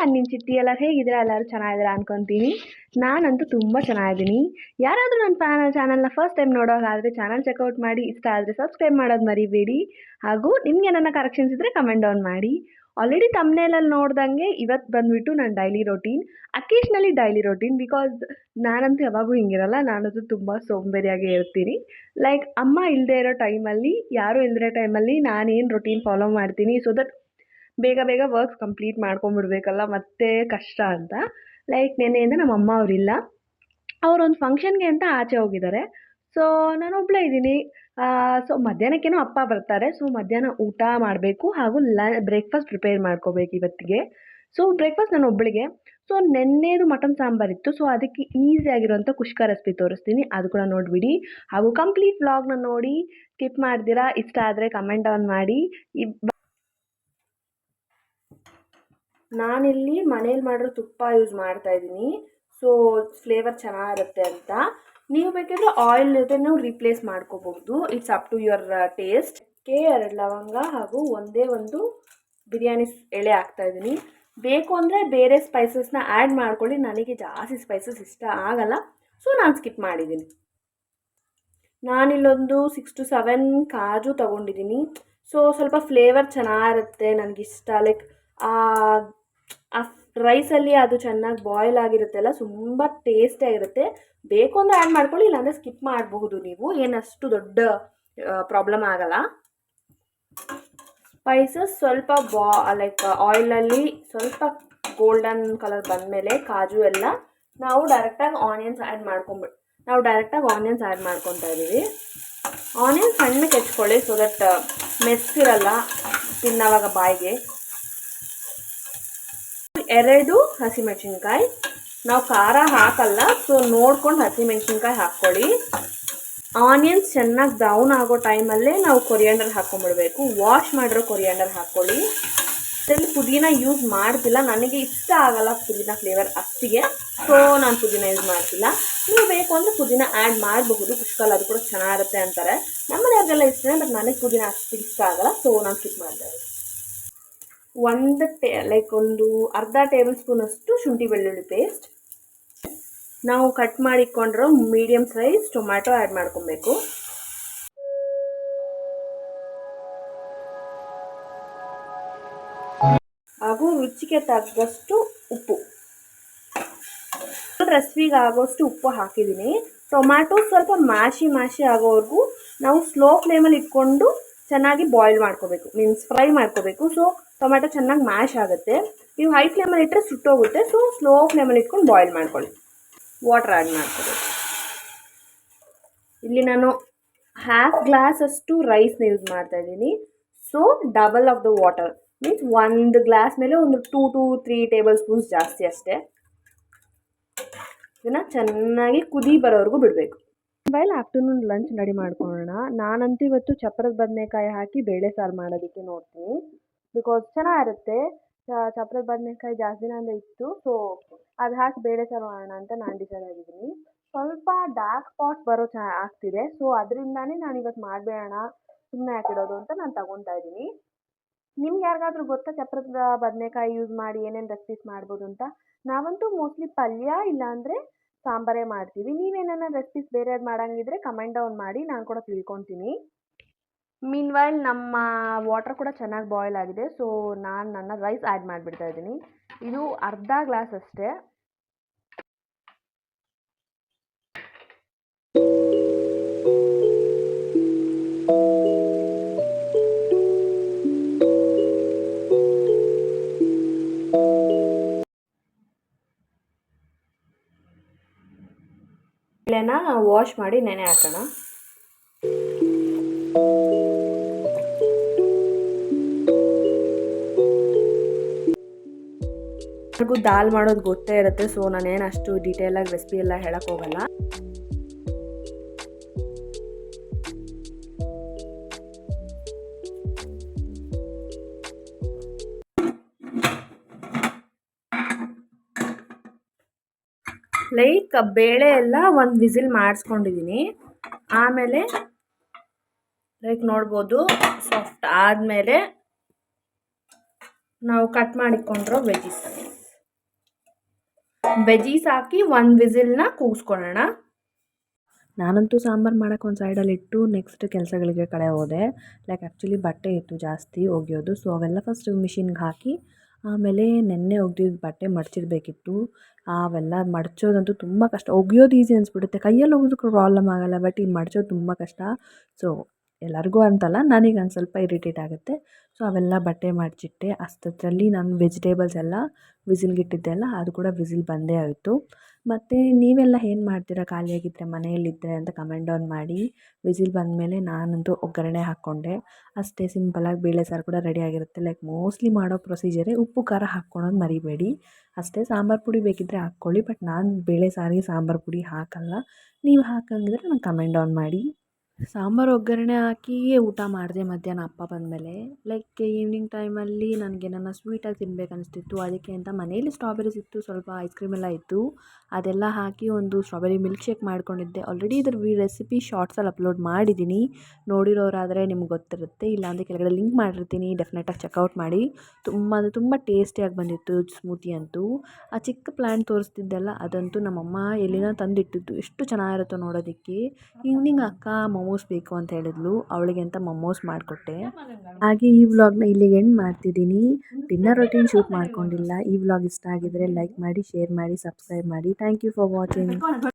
ನಾನು ನಿನ್ನ ಚಿಟ್ಟಿ ಎಲ್ಲ ಹೇಗಿದ್ದೀರಾ ಎಲ್ಲರೂ ಚೆನ್ನಾಗಿದ್ದೀರಾ ಅನ್ಕೊತೀನಿ. ನಾನಂತೂ ತುಂಬ ಚೆನ್ನಾಗಿದ್ದೀನಿ. ಯಾರಾದರೂ ನನ್ನ ಫ್ಯಾನ್ ಚಾನಲ್ನ ಫಸ್ಟ್ ಟೈಮ್ ನೋಡೋಕಾದರೆ ಚಾನಲ್ ಚೆಕ್ಔಟ್ ಮಾಡಿ, ಇಷ್ಟ ಆದರೆ ಸಬ್ಸ್ಕ್ರೈಬ್ ಮಾಡೋದು ಮರಿಬೇಡಿ. ಹಾಗೂ ನಿಮಗೆ ನನ್ನ ಕರೆಕ್ಷನ್ಸ್ ಇದ್ದರೆ ಕಮೆಂಟ್ ಡೌನ್ ಮಾಡಿ. ಆಲ್ರೆಡಿ ತಮ್ಮನೇಲಲ್ಲಿ ನೋಡ್ದಂಗೆ ಇವತ್ತು ಬಂದುಬಿಟ್ಟು ನನ್ನ daily routine occasionally daily routine because ನಾನಂತೂ ಯಾವಾಗೂ ಹಿಂಗಿರಲ್ಲ, ನಾನಂತೂ ತುಂಬ ಸೋಂಬೇರಿಯಾಗಿ ಇರ್ತೀನಿ ಲೈಕ್ ಅಮ್ಮ ಇಲ್ಲದೆ ಇರೋ ಟೈಮಲ್ಲಿ ಯಾರೂ ಇಲ್ಲದಿರೋ ಟೈಮಲ್ಲಿ ನಾನೇನು ರೊಟೀನ್ ಫಾಲೋ ಮಾಡ್ತೀನಿ ಸೊ ದಟ್ ಬೇಗ ಬೇಗ ವರ್ಕ್ಸ್ ಕಂಪ್ಲೀಟ್ ಮಾಡ್ಕೊಂಬಿಡ್ಬೇಕಲ್ಲ ಮತ್ತೆ ಕಷ್ಟ ಅಂತ. ಲೈಕ್ ನೆನ್ನೆಯಿಂದ ನಮ್ಮ ಅಮ್ಮ ಅವರಿಲ್ಲ. ಅವರೊಂದು ಫಂಕ್ಷನ್ಗೆ ಅಂತ ಆಚೆ ಹೋಗಿದ್ದಾರೆ. ಸೊ ನಾನು ಒಬ್ಬಳೇ ಇದ್ದೀನಿ. ಸೊ ಮಧ್ಯಾಹ್ನಕ್ಕೇನೋ ಅಪ್ಪ ಬರ್ತಾರೆ. ಸೊ ಮಧ್ಯಾಹ್ನ ಊಟ ಮಾಡಬೇಕು ಹಾಗೂ ಲ ಬ್ರೇಕ್ಫಾಸ್ಟ್ ಪ್ರಿಪೇರ್ ಮಾಡ್ಕೋಬೇಕು ಇವತ್ತಿಗೆ. ಸೊ ಬ್ರೇಕ್ಫಾಸ್ಟ್ ನಾನು ಒಬ್ಬಳಿಗೆ ಸೊ ನೆನ್ನೆದು ಮಟನ್ ಸಾಂಬಾರಿತ್ತು ಸೊ ಅದಕ್ಕೆ ಈಸಿ ಆಗಿರುವಂಥ ಕುಷ್ಕ ರೆಸಿಪಿ ತೋರಿಸ್ತೀನಿ. ಅದು ಕೂಡ ನೋಡಿಬಿಡಿ. ಹಾಗೂ ಕಂಪ್ಲೀಟ್ ವ್ಲಾಗ್ನ ನೋಡಿ ಸ್ಕಿಪ್ ಮಾಡ್ದಿರಾ ಇಷ್ಟ ಆದರೆ ಕಮೆಂಟ್ ಆನ್ ಮಾಡಿ. ನಾನಿಲ್ಲಿ ಮನೇಲಿ ಮಾಡಿರೋ ತುಪ್ಪ ಯೂಸ್ ಮಾಡ್ತಾ ಇದ್ದೀನಿ. ಸೊ ಫ್ಲೇವರ್ ಚೆನ್ನಾಗಿರುತ್ತೆ ಅಂತ. ನೀವು ಬೇಕಿದ್ರೆ ಆಯಿಲ್ ಜೊತೆ ರೀಪ್ಲೇಸ್ ಮಾಡ್ಕೋಬಹುದು. It's up to your taste K ಎರಡು ಲವಂಗ ಹಾಗೂ ಒಂದೇ ಒಂದು ಬಿರಿಯಾನಿ ಎಳೆ ಹಾಕ್ತಾ ಇದ್ದೀನಿ. ಬೇಕು ಅಂದರೆ ಬೇರೆ ಸ್ಪೈಸಸ್ನ ಆ್ಯಡ್ ಮಾಡ್ಕೊಳ್ಳಿ. ನನಗೆ ಜಾಸ್ತಿ ಸ್ಪೈಸಸ್ ಇಷ್ಟ ಆಗಲ್ಲ. ಸೊ ನಾನು ಸ್ಕಿಪ್ ಮಾಡಿದ್ದೀನಿ. ನಾನಿಲ್ಲೊಂದು ಸಿಕ್ಸ್ ಟು ಸೆವೆನ್ ಕಾಜು ತೊಗೊಂಡಿದ್ದೀನಿ. ಸೊ ಸ್ವಲ್ಪ ಫ್ಲೇವರ್ ಚೆನ್ನಾಗಿರುತ್ತೆ. ನನಗಿಷ್ಟ. ಲೈಕ್ ಆ ರೈಸಲ್ಲಿ ಅದು ಚೆನ್ನಾಗಿ ಬಾಯ್ಲ್ ಆಗಿರುತ್ತೆಲ್ಲ ತುಂಬ ಟೇಸ್ಟಿಯಾಗಿರುತ್ತೆ ಬೇಕು ಅಂದರೆ ಆ್ಯಡ್ ಮಾಡ್ಕೊಳ್ಳಿ, ಇಲ್ಲಾಂದರೆ ಸ್ಕಿಪ್ ಮಾಡಬಹುದು ನೀವು. ಏನಷ್ಟು ದೊಡ್ಡ ಪ್ರಾಬ್ಲಮ್ ಆಗಲ್ಲ. ಸ್ಪೈಸಸ್ ಸ್ವಲ್ಪ ಬಾ ಲೈಕ್ ಆಯಿಲಲ್ಲಿ ಸ್ವಲ್ಪ ಗೋಲ್ಡನ್ ಕಲರ್ ಬಂದಮೇಲೆ ಕಾಜು ಎಲ್ಲ ನಾವು ಡೈರೆಕ್ಟಾಗಿ ಆನಿಯನ್ಸ್ ಆ್ಯಡ್ ಮಾಡ್ಕೊಂಬಿಟ್ಟು ನಾವು ಡೈರೆಕ್ಟಾಗಿ ಆನಿಯನ್ಸ್ ಆ್ಯಡ್ ಮಾಡ್ಕೊತಾ ಇದ್ದೀವಿ. ಆನಿಯನ್ಸ್ ಸಣ್ಣಕ್ಕೆ ಹೆಚ್ಕೊಳ್ಳಿ ಸೊ ದಟ್ ಮೆಸ್ಸಿರಲ್ಲ ತಿನ್ನೋವಾಗ ಬಾಯಿಗೆ. ಎರಡು ಹಸಿಮೆಣಸಿನ್ಕಾಯಿ. ನಾವು ಖಾರ ಹಾಕಲ್ಲ ಸೊ ನೋಡ್ಕೊಂಡು ಹಸಿಮೆಣಸಿನ್ಕಾಯಿ ಹಾಕ್ಕೊಳ್ಳಿ. ಆನಿಯನ್ಸ್ ಚೆನ್ನಾಗಿ ಬ್ರೌನ್ ಆಗೋ ಟೈಮಲ್ಲೇ ನಾವು ಕೊರಿಯಾಂಡರ್ ಹಾಕ್ಕೊಂಡ್ಬಿಡ್ಬೇಕು ವಾಶ್ ಮಾಡಿರೋ ಕೊರಿಯಾಂಡರ್ ಹಾಕ್ಕೊಳ್ಳಿ. ಇದರಲ್ಲಿ ಪುದೀನ ಯೂಸ್ ಮಾಡ್ತಿಲ್ಲ. ನನಗೆ ಇಷ್ಟ ಆಗಲ್ಲ ಪುದೀನ ಫ್ಲೇವರ್ ಅಷ್ಟಿಗೆ. ಸೊ ನಾನು ಪುದೀನ ಯೂಸ್ ಮಾಡ್ತಿಲ್ಲ. ನೀವು ಬೇಕು ಅಂದರೆ ಪುದೀನ ಆ್ಯಡ್ ಮಾಡಬಹುದು. ಕುಷ್ಕಲ್ ಅದು ಕೂಡ ಚೆನ್ನಾಗಿರುತ್ತೆ ಅಂತಾರೆ. ನಮ್ಮನೆಯವ್ರಿಗೆಲ್ಲ ಇಷ್ಟನೇ ಬಟ್ ನನಗೆ ಪುದೀನ ಅಷ್ಟು ಇಷ್ಟ ಆಗಲ್ಲ ಸೊ ನಾನು ಸ್ಕಿಪ್ ಒಂದು ಟೇ ಲೈಕ್ ಒಂದು ಅರ್ಧ ಟೇಬಲ್ ಸ್ಪೂನಷ್ಟು ಶುಂಠಿ ಬೆಳ್ಳುಳ್ಳಿ ಪೇಸ್ಟ್ ನಾವು ಕಟ್ ಮಾಡಿಕೊಂಡಿರೋ ಮೀಡಿಯಮ್ ಸೈಜ್ ಟೊಮ್ಯಾಟೊ ಆ್ಯಡ್ ಮಾಡ್ಕೊಬೇಕು. ಹಾಗೂ ರುಚಿಗೆ ತಕ್ಕಷ್ಟು ಉಪ್ಪು. ರೆಸಿಪಿಗೆ ಆಗೋಷ್ಟು ಉಪ್ಪು ಹಾಕಿದ್ದೀನಿ. ಟೊಮ್ಯಾಟೊ ಸ್ವಲ್ಪ ಮಾಸಿ ಮಾಸಿ ಆಗೋವರೆಗೂ ನಾವು ಸ್ಲೋ ಫ್ಲೇಮಲ್ಲಿ ಇಟ್ಕೊಂಡು ಚೆನ್ನಾಗಿ ಬಾಯ್ಲ್ ಮಾಡ್ಕೋಬೇಕು ಮೀನ್ಸ್ ಫ್ರೈ ಮಾಡ್ಕೋಬೇಕು. ಸೊ ಟೊಮ್ಯಾಟೊ ಚೆನ್ನಾಗಿ ಮ್ಯಾಶ್ ಆಗುತ್ತೆ. ನೀವು ಹೈ ಫ್ಲೇಮಲ್ಲಿ ಇಟ್ಟರೆ ಸುಟ್ಟೋಗುತ್ತೆ. ಸೊ ಸ್ಲೋ ಫ್ಲೇಮಲ್ಲಿ ಇಟ್ಕೊಂಡು ಬಾಯ್ಲ್ ಮಾಡ್ಕೊಳ್ಳಿ. ವಾಟರ್ ಆ್ಯಡ್ ಮಾಡ್ಕೋಬೇಕು ಇಲ್ಲಿ ನಾನು ಹ್ಯಾಫ್ ಗ್ಲಾಸಷ್ಟು ರೈಸ್ನ ಯೂಸ್ ಮಾಡ್ತಾಯಿದ್ದೀನಿ so double of the water means ಒಂದು ಗ್ಲಾಸ್ ಮೇಲೆ ಒಂದು two to three tablespoons ಜಾಸ್ತಿ ಅಷ್ಟೇ. ಇದನ್ನು ಚೆನ್ನಾಗಿ ಕುದಿ ಬರೋವರೆಗೂ ಬಿಡಬೇಕು. ಮೊಬೈಲ್ ಆಫ್ಟರ್ನೂನ್ ಲಂಚ್ ರೆಡಿ ಮಾಡ್ಕೊಳ್ಳೋಣ. ನಾನಂತೂ ಇವತ್ತು ಚಪ್ಪರದ ಬದನೆಕಾಯಿ ಹಾಕಿ ಬೇಳೆ ಸಾರು ಮಾಡೋದಕ್ಕೆ ನೋಡ್ತೀನಿ. ಬಿಕಾಸ್ ಚೆನ್ನಾಗಿರುತ್ತೆ. ಚಪ್ರದ ಬದನೆಕಾಯಿ ಜಾಸ್ತಿ ದಿನದಿಂದ ಇತ್ತು. ಸೊ ಅದು ಹಾಕಿ ಬೇಳೆ ಸಾರು ಮಾಡೋಣ ಅಂತ ನಾನು ಡಿಸೈಡ್ ಆಗಿದ್ದೀನಿ. ಸ್ವಲ್ಪ ಡಾರ್ಕ್ ಸ್ಪಾಟ್ ಬರೋ ಚ, ಆಗ್ತಿದೆ. ಸೊ ಅದರಿಂದಾನೇ ನಾನು ಇವತ್ತು ಮಾಡಬೇಡ ಸುಮ್ಮನೆ ಹಾಕಿಡೋದು ಅಂತ ನಾನು ತಗೊತಾ ಇದ್ದೀನಿ. ನಿಮ್ಗೆ ಯಾರಿಗಾದ್ರೂ ಗೊತ್ತಾ ಚಪ್ರದ ಬದನೆಕಾಯಿ ಯೂಸ್ ಮಾಡಿ ಏನೇನು ರೆಸಿಪೀಸ್ ಮಾಡ್ಬೋದು ಅಂತ? ನಾವಂತೂ ಮೋಸ್ಟ್ಲಿ ಪಲ್ಯ ಇಲ್ಲಾಂದರೆ ಸಾಂಬಾರೇ ಮಾಡ್ತೀವಿ. ನೀವೇನಾರ ರೆಸಿಪೀಸ್ ಬೇರೆದು ಮಾಡಂಗಿದ್ರೆ ಕಮೆಂಟ್ ಡೌನ್ ಮಾಡಿ ನಾನು ಕೂಡ ತಿಳ್ಕೊತೀನಿ. ಮೀನ್ ವೈಲ್ ನಮ್ಮ ವಾಟರ್ ಕೂಡ ಚೆನ್ನಾಗಿ ಬಾಯ್ಲ್ ಆಗಿದೆ. ಸೊ ನಾನು ನನ್ನ ರೈಸ್ ಆ್ಯಡ್ ಮಾಡಿಬಿಡ್ತಾ ಇದ್ದೀನಿ. ಇದು ಅರ್ಧ ಗ್ಲಾಸ್ ಅಷ್ಟೇ. ಬೇಳೆನ ವಾಶ್ ಮಾಡಿ ನೆನೆ ಹಾಕೋಣ. ನನಗೂ ದಾಲ್ ಮಾಡೋದು ಗೊತ್ತೇ ಇರುತ್ತೆ ಸೊ ನಾನೇನು ಅಷ್ಟು ಡೀಟೇಲಾಗಿ ರೆಸಿಪಿ ಎಲ್ಲ ಹೇಳಕ್ ಹೋಗಲ್ಲ. ಲೈಕ್ ಬೇಳೆ ಎಲ್ಲ ಒಂದು ವಿಸಿಲ್ ಮಾಡಿಸ್ಕೊಂಡಿದ್ದೀನಿ ಆಮೇಲೆ ಲೈಕ್ ನೋಡ್ಬೋದು ಸಾಫ್ಟ್ ಆದಮೇಲೆ ನಾವು ಕಟ್ ಮಾಡಿಕೊಂಡಿರೋ ವೆಜಿಸ್ ವೆಜೀಸ್ ಹಾಕಿ ಒಂದು ವಿಸಿಲ್ನ ಕೂಗಿಸ್ಕೊಳ್ಳೋಣ. ನಾನಂತೂ ಸಾಂಬಾರು ಮಾಡೋಕೆ ಒಂದು ಸೈಡಲ್ಲಿ ಇಟ್ಟು ನೆಕ್ಸ್ಟ್ ಕೆಲಸಗಳಿಗೆ ಕಡೆ ಹೋದೆ. ಲೈಕ್ ಆ್ಯಕ್ಚುಲಿ ಬಟ್ಟೆ ಇತ್ತು ಜಾಸ್ತಿ ಒಗೆಯೋದು. ಸೊ ಅವೆಲ್ಲ ಫಸ್ಟ್ ಮಿಷಿನ್ಗೆ ಹಾಕಿ ಆಮೇಲೆ ನೆನ್ನೆ ಒಗೆದಿದ್ದು ಬಟ್ಟೆ ಮಡಚಿಡ್ಬೇಕಿತ್ತು. ಅವೆಲ್ಲ ಮಡಚೋದಂತೂ ತುಂಬ ಕಷ್ಟ. ಒಗೆಯೋದು ಈಸಿ ಅನಿಸ್ಬಿಡುತ್ತೆ. ಕೈಯಲ್ಲಿ ಒಗೆಯೋದಕ್ಕೆ ಪ್ರಾಬ್ಲಮ್ ಆಗೋಲ್ಲ ಬಟ್ ಈ ಮಡಚೋದು ತುಂಬ ಕಷ್ಟ. ಸೊ ಎಲ್ಲರಿಗೂ ಅಂತಲ್ಲ, ನನಗೆ ಒಂದು ಸ್ವಲ್ಪ ಇರಿಟೇಟ್ ಆಗುತ್ತೆ. ಸೊ ಅವೆಲ್ಲ ಬಟ್ಟೆ ಮಡಚಿಟ್ಟೆ ಅಷ್ಟೊತ್ತರಲ್ಲಿ ನಾನು ವೆಜಿಟೇಬಲ್ಸ್ ಎಲ್ಲ, ವಿಸಿಲ್ಗಿಟ್ಟಿದ್ದೆ ಇಟ್ಟಿದ್ದೆಲ್ಲ ಅದು ಕೂಡ ವಿಸಿಲ್ ಬಂದೇ ಆಯಿತು. ಮತ್ತು ನೀವೆಲ್ಲ ಏನು ಮಾಡ್ತೀರಾ? ಖಾಲಿಯಾಗಿದ್ದರೆ ಮನೆಯಲ್ಲಿದ್ದರೆ ಅಂತ ಕಮೆಂಟ್ ಡೌನ್ ಮಾಡಿ, ವಿಸಿಲ್ ಬಂದಮೇಲೆ ನಾನಂತೂ ಒಗ್ಗರಣೆ ಹಾಕ್ಕೊಂಡೆ. ಅಷ್ಟೇ ಸಿಂಪಲಾಗಿ ಬೇಳೆ ಸಾರು ಕೂಡ ರೆಡಿ ಆಗಿರುತ್ತೆ. ಲೈಕ್ ಮೋಸ್ಟ್ಲಿ ಮಾಡೋ ಪ್ರೊಸೀಜರೇ ಉಪ್ಪು, ಖಾರ ಹಾಕ್ಕೊಳೋದು ಮರಿಬೇಡಿ. ಅಷ್ಟೇ ಸಾಂಬಾರು ಪುಡಿ ಬೇಕಿದ್ದರೆ ಹಾಕ್ಕೊಳ್ಳಿ ಬಟ್ ನಾನು ಬೇಳೆ ಸಾರಿಗೆ ಸಾಂಬಾರು ಪುಡಿ ಹಾಕಲ್ಲ. ನೀವು ಹಾಕಂಗಿದ್ರೆ ನಂಗೆ ಕಮೆಂಟ್ ಡೌನ್ ಮಾಡಿ. ಸಾಂಬಾರು ಒಗ್ಗರಣೆ ಹಾಕಿ ಊಟ ಮಾಡಿದೆ ಮಧ್ಯಾಹ್ನ ಅಪ್ಪ ಬಂದಮೇಲೆ. ಲೈಕ್ ಈವ್ನಿಂಗ್ ಟೈಮಲ್ಲಿ ನನಗೆ ನನ್ನ ಸ್ವೀಟಾಗಿ ತಿನ್ಬೇಕು ಅನಿಸ್ತಿತ್ತು. ಅದಕ್ಕೆ ಅಂತ ಮನೇಲಿ ಸ್ಟ್ರಾಬೆರೀಸ್ ಇತ್ತು ಸ್ವಲ್ಪ ಐಸ್ ಕ್ರೀಮ್ ಎಲ್ಲ ಇತ್ತು. ಅದೆಲ್ಲ ಹಾಕಿ ಒಂದು ಸ್ಟ್ರಾಬೆರಿ ಮಿಲ್ಕ್ ಶೇಕ್ ಮಾಡ್ಕೊಂಡಿದ್ದೆ. ಆಲ್ರೆಡಿ ಇದ್ರ ರೆಸಿಪಿ ಶಾರ್ಟ್ಸಲ್ಲಿ ಅಪ್ಲೋಡ್ ಮಾಡಿದ್ದೀನಿ. ನೋಡಿರೋರಾದರೆ ನಿಮ್ಗೆ ಗೊತ್ತಿರುತ್ತೆ. ಇಲ್ಲಾಂದರೆ ಕೆಳಗಡೆ ಲಿಂಕ್ ಮಾಡಿರ್ತೀನಿ. ಡೆಫಿನೆಟಾಗಿ ಚೆಕ್ಔಟ್ ಮಾಡಿ. ತುಂಬ ಅಂದರೆ ತುಂಬ ಟೇಸ್ಟಿಯಾಗಿ ಬಂದಿತ್ತು ಸ್ಮೂತಿ ಅಂತೂ. ಆ ಚಿಕ್ಕ ಪ್ಲ್ಯಾಂಟ್ ತೋರಿಸ್ತಿದ್ದೆಲ್ಲ ಅದಂತೂ ನಮ್ಮಮ್ಮ ಎಲ್ಲಿನ ತಂದಿಟ್ಟಿದ್ದು. ಎಷ್ಟು ಚೆನ್ನಾಗಿರುತ್ತೋ ನೋಡೋದಕ್ಕೆ. ಈವ್ನಿಂಗ್ ಅಕ್ಕ ಮೊಮೋಸ್ ಬೇಕು ಅಂತ ಹೇಳಿದ್ಲು. ಅವಳಿಗೆ ಅಂತ ಮೊಮೋಸ್ ಮಾಡಿಕೊಟ್ಟೆ. ಹಾಗೆ ಈ ವ್ಲಾಗ್ನ ಇಲ್ಲಿಗೆ ಎಂಡ್ ಮಾಡ್ತಿದ್ದೀನಿ. ಡಿನ್ನರ್ ರೊಟೀನ್ ಶೂಟ್ ಮಾಡ್ಕೊಂಡಿಲ್ಲ. ಈ ವ್ಲಾಗ್ ಇಷ್ಟ ಆಗಿದ್ರೆ ಲೈಕ್ ಮಾಡಿ ಶೇರ್ ಮಾಡಿ ಸಬ್ಸ್ಕ್ರೈಬ್ ಮಾಡಿ. Thank you for watching